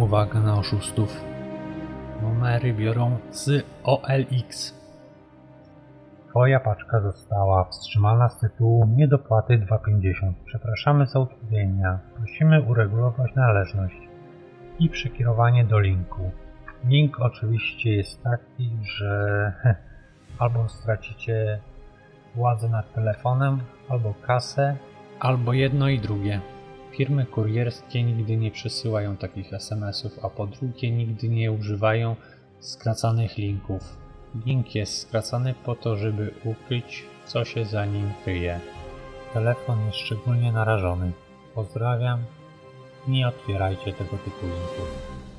Uwaga na oszustów. Numery biorą z OLX. Twoja paczka została wstrzymana z tytułu niedopłaty 2,50. Przepraszamy za utrudnienia. Prosimy uregulować należność i przekierowanie do linku. Link oczywiście jest taki, że albo stracicie władzę nad telefonem, albo kasę, albo jedno i drugie. Firmy kurierskie nigdy nie przesyłają takich SMS-ów, a po drugie nigdy nie używają skracanych linków. Link jest skracany po to, żeby ukryć, co się za nim kryje. Telefon jest szczególnie narażony. Pozdrawiam. Nie otwierajcie tego typu linków.